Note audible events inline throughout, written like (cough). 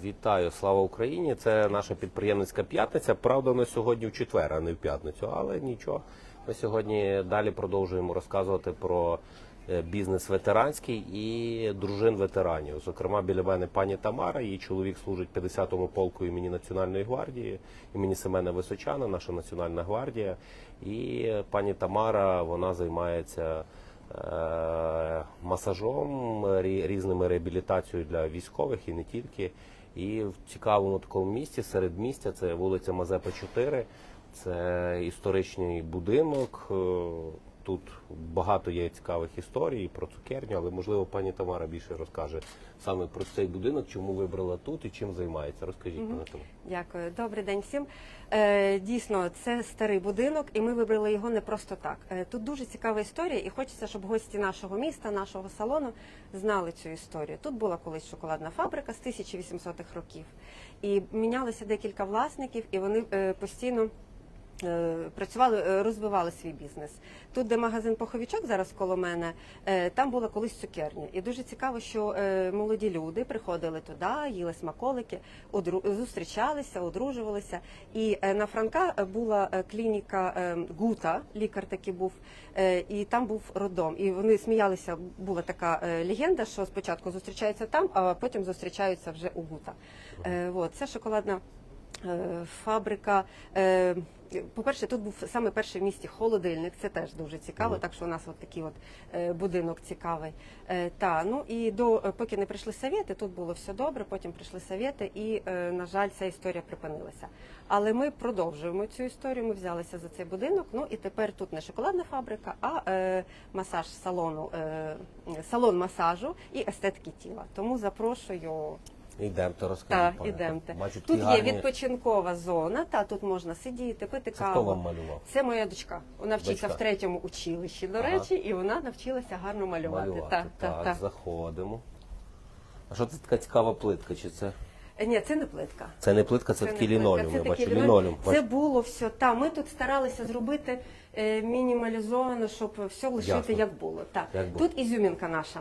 Вітаю, слава Україні! Це наша підприємницька п'ятниця. Правда, на сьогодні в четвер, а не в п'ятницю, але нічого. Ми сьогодні далі продовжуємо розказувати про е, бізнес ветеранський і дружин ветеранів. Зокрема, біля мене пані Тамара, її чоловік служить 50-му полку імені Національної гвардії, імені Семена Височана, наша Національна гвардія. І пані Тамара вона займається е, масажом, рі- різними реабілітацією для військових і не тільки. І в цікавому такому місці, серед місця, це вулиця Мазепа 4, це історичний будинок. Тут багато є цікавих історій про цукерню, але можливо пані Тамара більше розкаже саме про цей будинок, чому вибрала тут і чим займається. Розкажіть, пане Тамара. Дякую, добрий день всім. Е, дійсно, це старий будинок, і ми вибрали його не просто так. Е, тут дуже цікава історія, і хочеться, щоб гості нашого міста, нашого салону знали цю історію. Тут була колись шоколадна фабрика з 1800-х років, і мінялося декілька власників, і вони е, постійно. Е, Працювали, е, розвивали свій бізнес. Тут, де магазин Поховічок, зараз коло мене, е, там була колись цукерня. І дуже цікаво, що молоді люди приходили туди, їли смаколики, одру- зустрічалися, одружувалися. І на Франка була клініка Гута, лікар такий був, і там був роддом. І вони сміялися. Була така легенда, що спочатку зустрічаються там, а потім зустрічаються вже у Гута. Е, це шоколадна фабрика. Е, По-перше, тут був саме перший в місті холодильник, це теж дуже цікаво, так що у нас от такий от е, будинок цікавий. Е, Та, ну і до е, поки не прийшли совєти, тут було все добре, потім прийшли совєти, і, е, на жаль, ця історія припинилася. Але ми продовжуємо цю історію. Ми взялися за цей будинок. Ну і тепер тут не шоколадна фабрика, а е, масаж салону, е, салон масажу і естетики тіла. Тому запрошую Йдемте, розкажіть. так, пане. ідемте. Бачу, Тут такі є гарні- відпочинкова зона, та тут можна сидіти, пити Це каву. хто вам малював? Це моя дочка. Вона вчиться Дочка. в третьому училищі, до Ага. речі, і вона навчилася гарно малювати. Так, Так, так, заходимо. А що це така цікава плитка? Чи це? Е, Ні, це не плитка. Це не плитка, це, не такий плитка, лінолеум. це Я такий бачу, лінолеум. лінолеум. Це Бачу. було все. Та ми тут старалися зробити е, мінімалізовано, щоб все лишити Ясно. як було. Так. Як було. Тут ізюмінка наша.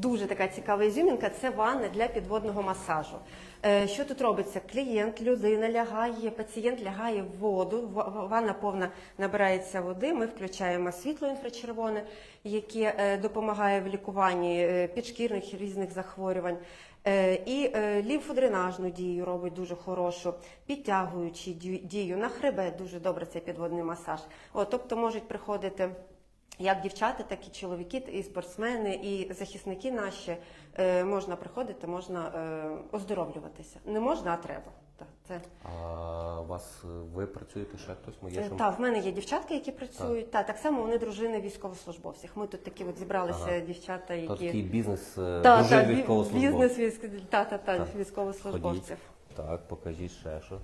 Дуже така цікава ізюмінка це ванна для підводного масажу. Е, Що тут робиться? Клієнт, людина лягає, пацієнт лягає в воду, ванна повна набирається води. Ми включаємо світло інфрачервоне, яке е, допомагає в лікуванні е, підшкірних різних захворювань. І лімфодренажну дію робить дуже хорошу, підтягуючи дію- на хребет дуже добре цей підводний масаж. От, тобто можуть приходити як дівчата, так і чоловіки, і спортсмени, і захисники наші е, можна приходити, можна е, оздоровлюватися. Не можна, а треба. Так, це А у вас е, ви працюєте ще хтось? Ми є Е, ще- Та, в мене є дівчатка, які працюють. Та, так само вони дружини військовослужбовців. Ми тут такі от зібралися Ага. дівчата, які такий бізнес та, дружин та, військовослужбовців. бізнес військ... та, та, та, Так. військовослужбовців. Ходіть. Так, покажіть ще що.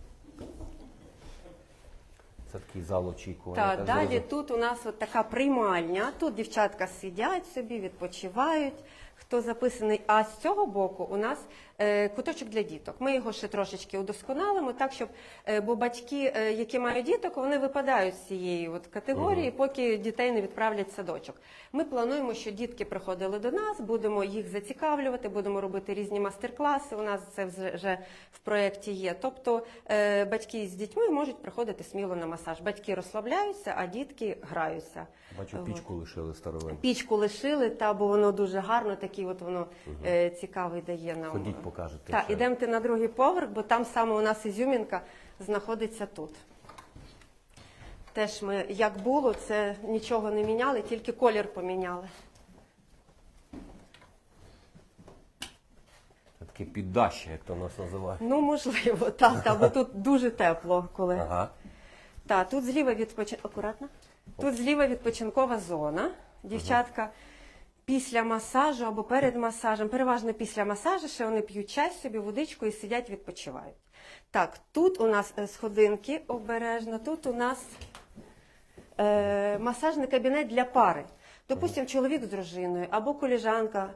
Це такий зал очікування. Так, далі зараз... тут у нас от така приймальня. Тут дівчатка сидять собі, відпочивають. Хто записаний, а з цього боку у нас е, куточок для діток. Ми його ще трошечки удосконалимо, так щоб е, бо батьки, е, які мають діток, вони випадають з цієї от категорії, поки дітей не відправлять в садочок. Ми плануємо, що дітки приходили до нас, будемо їх зацікавлювати, будемо робити різні майстер-класи. У нас це вже, в проєкті є. Тобто батьки з дітьми можуть приходити сміло на масаж. Батьки розслабляються, а дітки граються. Бачу, пічку лишили старовину. Пічку лишили, та бо воно дуже гарно, такий от воно е, цікавий дає нам. Ходіть, покажете Так, ще. ідемте на другий поверх, бо там саме у нас ізюмінка знаходиться тут. Теж ми, як було, це нічого не міняли, тільки колір поміняли. Це таке піддаще, як то нас називають. Ну, можливо, так, та, бо тут дуже тепло, коли. Ага. Так, тут зліва відпочин... Акуратно. Тут зліва відпочинкова зона. Дівчатка після масажу або перед масажем, переважно після масажу, ще вони п'ють чай собі, водичку і сидять, відпочивають. Так, тут у нас е, сходинки обережно, тут у нас е, масажний кабінет для пари. Допустимо, чоловік з дружиною або коліжанка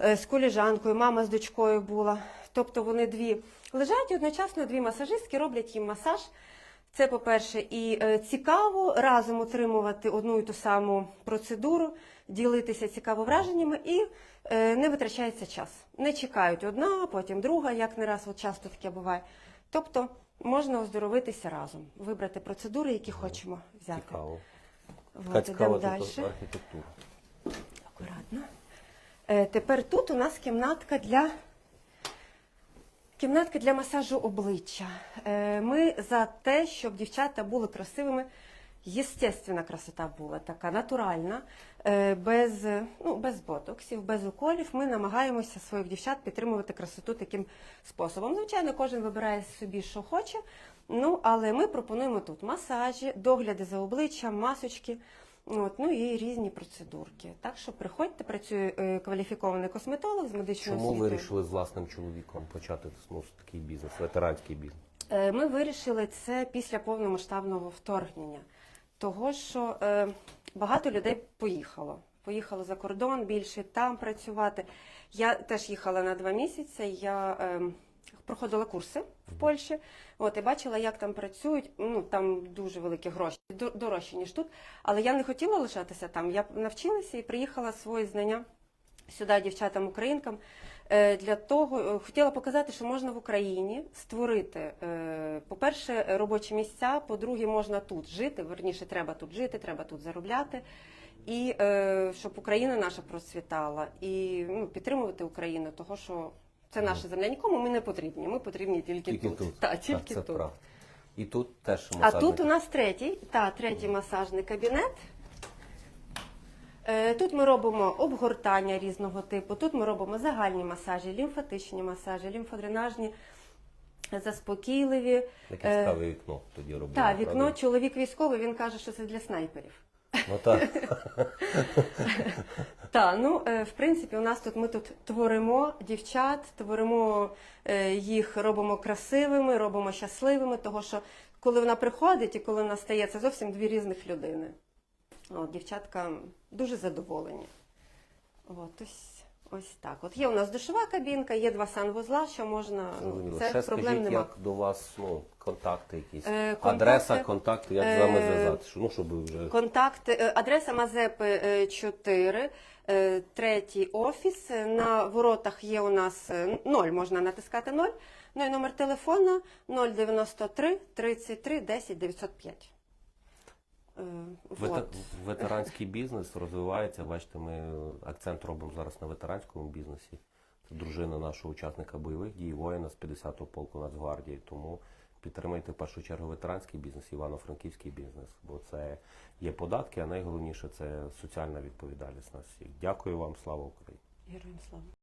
е, з коліжанкою, мама з дочкою була. Тобто вони дві лежать і одночасно дві масажистки роблять їм масаж. Це, по-перше, і е, цікаво разом отримувати одну і ту саму процедуру. Ділитися цікаво враженнями і е, не витрачається час. Не чекають одна, потім друга, як не раз, от часто таке буває. Тобто можна оздоровитися разом, вибрати процедури, які хочемо взяти. Цікаво. От, цікава тут далі. архітектура. Акуратно. Е, тепер тут у нас кімнатка для. Кімнатка для масажу обличчя. Е, Ми за те, щоб дівчата були красивими. Єстественна красота була така натуральна, е, без, ну, без ботоксів, без уколів. Ми намагаємося своїх дівчат підтримувати красоту таким способом. Звичайно, кожен вибирає собі, що хоче. Ну, але ми пропонуємо тут масажі, догляди за обличчям, масочки. От, ну і різні процедурки. Так що приходьте, працює е, кваліфікований косметолог з медичною Чому освітою. вирішили з власним чоловіком почати ну, такий бізнес, ветеранський бізнес? Е, Ми вирішили це після повномасштабного вторгнення, того що е, багато людей поїхало. Поїхало за кордон більше там працювати. Я теж їхала на два місяці. Я е, проходила курси в Польщі. От і бачила, як там працюють. Ну там дуже великі гроші, дор- дорожчі ніж тут. Але я не хотіла лишатися там. Я навчилася і приїхала свої знання сюди дівчатам українкам е, для того, е, хотіла показати, що можна в Україні створити, е, по-перше, робочі місця, по-друге, можна тут жити. Верніше, треба тут жити, треба тут заробляти. І щоб Україна наша процвітала, і ну, підтримувати Україну, того що це наша земля. Нікому ми не потрібні. Ми потрібні тільки, Тільки тут. тут. Та, тільки це тут. правда. І тут теж А тут у нас третій, та, третій масажний кабінет. Е, Тут ми робимо обгортання різного типу, тут ми робимо загальні масажі, лімфатичні масажі, лімфодренажні, заспокійливі. Яке Е, цікаве вікно тоді робили. Так, вікно, правда? чоловік військовий, він каже, що це для снайперів. Ну так. (laughs) Так, ну е, в принципі, у нас тут ми тут творимо дівчат, творимо е, їх, робимо красивими, робимо щасливими, того що коли вона приходить і коли вона стає, це зовсім дві різних людини. От, дівчатка дуже задоволені. От ось, ось так. От є у нас душова кабінка, є два санвузла, що можна. Ну, це Ще проблем скажіть, нема. як до вас ну, контакти якісь, Е, контакти- адреса, контакти, як з вами Е? Ну, щоб вже Контакт, е, адреса Мазепи е, 4, е, третій офіс. Е, На воротах є у нас е, 0, можна натискати 0. Ну і номер телефону 093 33 10 905. Е, Вете- Вот. ветеранський бізнес розвивається. Бачите, ми акцент робимо зараз на ветеранському бізнесі. Це дружина нашого учасника бойових дій, воїна з 50-го полку Нацгвардії. Тому підтримайте в першу чергу ветеранський бізнес, івано-франківський бізнес, бо це є податки, а найголовніше це соціальна відповідальність нас всіх. Дякую вам, слава Україні! Героям слава.